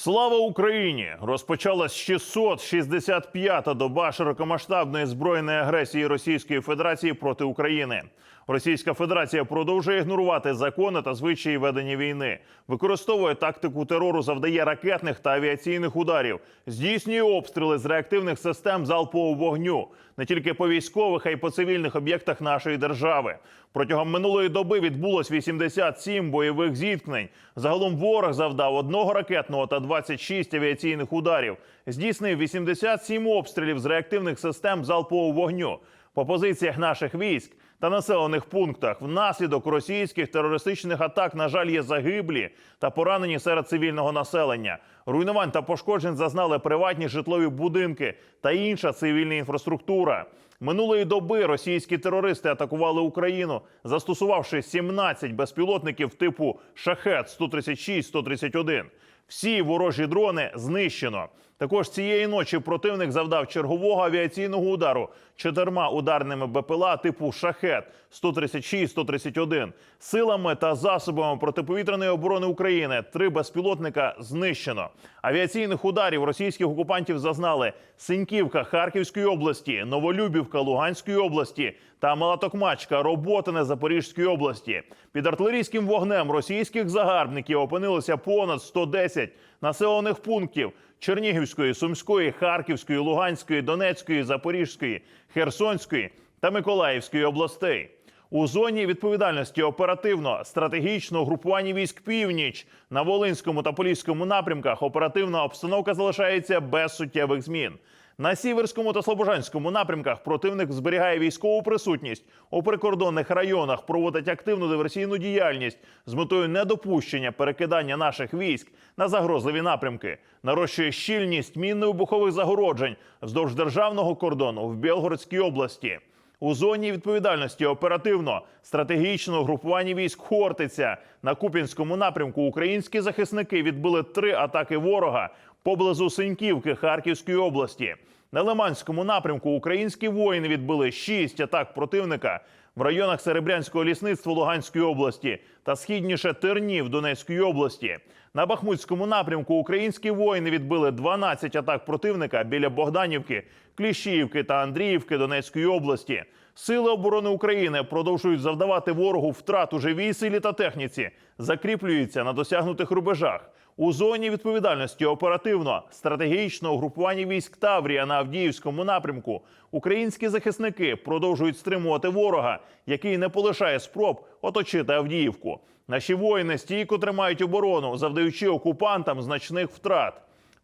Слава Україні! Розпочалась 665-та доба широкомасштабної збройної агресії Російської Федерації проти України. Російська Федерація продовжує ігнорувати закони та звичаї ведення війни, використовує тактику терору, завдає ракетних та авіаційних ударів, здійснює обстріли з реактивних систем залпового вогню не тільки по військових, а й по цивільних об'єктах нашої держави. Протягом минулої доби відбулось 87 бойових зіткнень. Загалом ворог завдав одного ракетного та 26 авіаційних ударів. Здійснив 87 обстрілів з реактивних систем залпового вогню по позиціях наших військ та населених пунктах. Внаслідок російських терористичних атак, на жаль, є загиблі та поранені серед цивільного населення. Руйнувань та пошкоджень зазнали приватні житлові будинки та інша цивільна інфраструктура. Минулої доби російські терористи атакували Україну, застосувавши 17 безпілотників типу шахет 136 131 Всі ворожі дрони знищено. Також цієї ночі противник завдав чергового авіаційного удару чотирма ударними БПЛА типу шахет 136-131. Силами та засобами протиповітряної оборони України три безпілотника знищено. Авіаційних ударів російських окупантів зазнали Синьківка Харківської області, Новолюбівка Луганської області та Малатокмачка Роботине Запорізької області. Під артилерійським вогнем російських загарбників опинилося понад 110 населених пунктів Чернігівської, Сумської, Харківської, Луганської, Донецької, Запорізької, Херсонської та Миколаївської областей. У зоні відповідальності оперативно стратегічного групування військ північ на Волинському та Поліському напрямках оперативна обстановка залишається без суттєвих змін. На сіверському та слобожанському напрямках противник зберігає військову присутність у прикордонних районах, проводить активну диверсійну діяльність з метою недопущення перекидання наших військ на загрозливі напрямки, нарощує щільність мінно-вибухових загороджень вздовж державного кордону в Білгородській області. У зоні відповідальності оперативно. Стратегічного групування військ Хортиця. На Купінському напрямку українські захисники відбили три атаки ворога поблизу Синьківки Харківської області. На Лиманському напрямку українські воїни відбили шість атак противника в районах Серебрянського лісництва Луганської області та східніше Тернів Донецької області. На Бахмутському напрямку українські воїни відбили 12 атак противника біля Богданівки, Кліщіївки та Андріївки Донецької області. Сили оборони України продовжують завдавати ворогу втрат у живій силі та техніці, закріплюються на досягнутих рубежах. У зоні відповідальності оперативно стратегічного угрупування військ Таврія на Авдіївському напрямку українські захисники продовжують стримувати ворога, який не полишає спроб оточити Авдіївку. Наші воїни стійко тримають оборону, завдаючи окупантам значних втрат.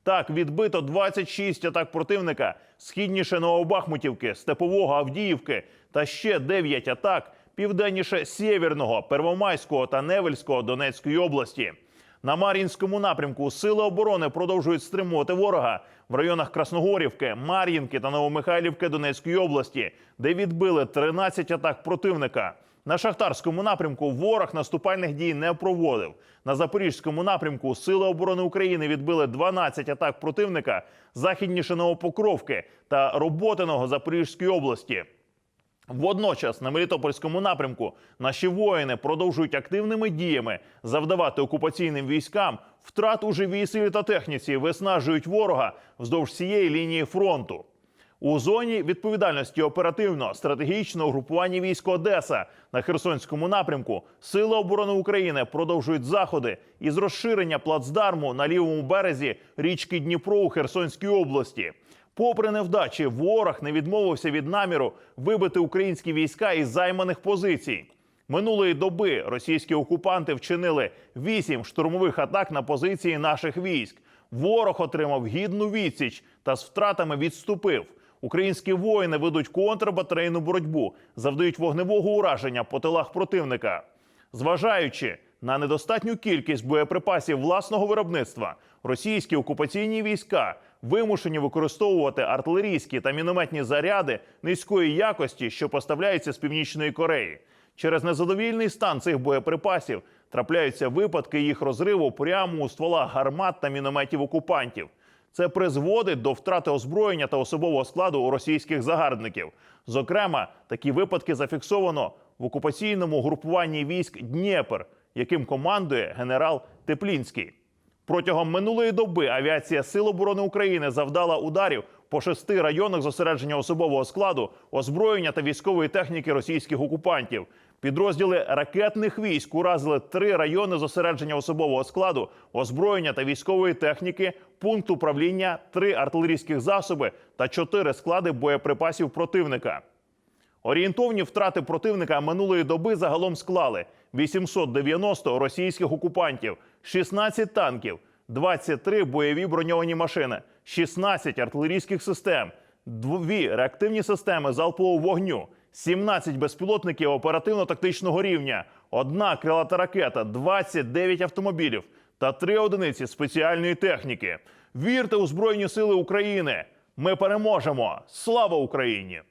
Так, відбито 26 атак противника східніше Новобахмутівки, Степового Авдіївки та ще 9 атак південніше Сєвєрного, Первомайського та Невельського Донецької області. На Мар'їнському напрямку сили оборони продовжують стримувати ворога в районах Красногорівки, Мар'їнки та Новомихайлівки Донецької області, де відбили 13 атак противника. На шахтарському напрямку ворог наступальних дій не проводив. На запорізькому напрямку Сили оборони України відбили 12 атак противника західніше Новопокровки та Роботиного Запорізької області. Водночас на Мелітопольському напрямку наші воїни продовжують активними діями завдавати окупаційним військам втрат у живій силі та техніці, виснажують ворога вздовж всієї лінії фронту. У зоні відповідальності оперативно стратегічного групування військ Одеса на Херсонському напрямку Сили оборони України продовжують заходи із розширення плацдарму на лівому березі річки Дніпро у Херсонській області. Попри невдачі, ворог не відмовився від наміру вибити українські війська із займаних позицій. Минулої доби російські окупанти вчинили вісім штурмових атак на позиції наших військ. Ворог отримав гідну відсіч та з втратами відступив. Українські воїни ведуть контрбатарейну боротьбу, завдають вогневого ураження по тилах противника. Зважаючи на недостатню кількість боєприпасів власного виробництва, російські окупаційні війська вимушені використовувати артилерійські та мінометні заряди низької якості, що поставляються з північної Кореї. Через незадовільний стан цих боєприпасів трапляються випадки їх розриву прямо у стволах гармат та мінометів окупантів. Це призводить до втрати озброєння та особового складу у російських загарбників. Зокрема, такі випадки зафіксовано в окупаційному групуванні військ Дніпр, яким командує генерал Теплінський. Протягом минулої доби авіація Сил оборони України завдала ударів по шести районах зосередження особового складу, озброєння та військової техніки російських окупантів. Підрозділи ракетних військ уразили три райони зосередження особового складу, озброєння та військової техніки, пункт управління, три артилерійських засоби та чотири склади боєприпасів противника. Орієнтовні втрати противника минулої доби загалом склали 890 російських окупантів, 16 танків, 23 бойові броньовані машини, 16 артилерійських систем, 2 реактивні системи залпового вогню, 17 безпілотників оперативно-тактичного рівня, одна крилата ракета, 29 автомобілів та 3 одиниці спеціальної техніки. Вірте у Збройні Сили України! Ми переможемо! Слава Україні!